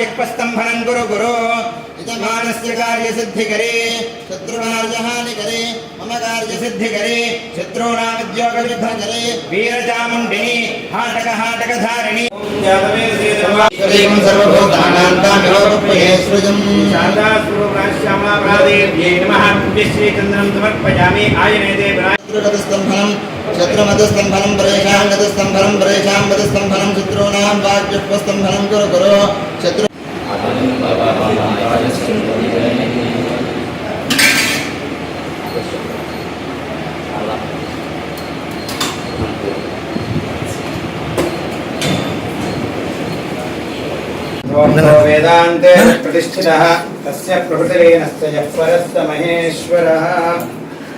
जक्पस्तंभनं गुरु गुरु यजमानस्य कार्यसिद्धिकरे शत्रुकार्यहानिकरे मम कार्यसिद्धिकरे शत्रूणामुद्योगविध्वकरे वीरचामुण्डिनि हाटकहाटकधारिणि। सर्वभूतानान्तामिलोकप्रियेश्वजम् शान्तास्वरूपाश्यामाप्रादेव्यै नमः। श्रीचन्द्रं समर्पयामि। आयने देवराय शत्रुगतस्तम्भनं शत्रुमतस्तम्भनं परेषां गतस्तम्भनं परेषां गतस्तम्भनं शत्रूणां वाग्यक्पस्तम्भनं गुरु गुरु शत्रु वेदान्ते प्रतिष्ठितः तस्य प्रभृतिरेणस्य यः परस्य महेश्वरः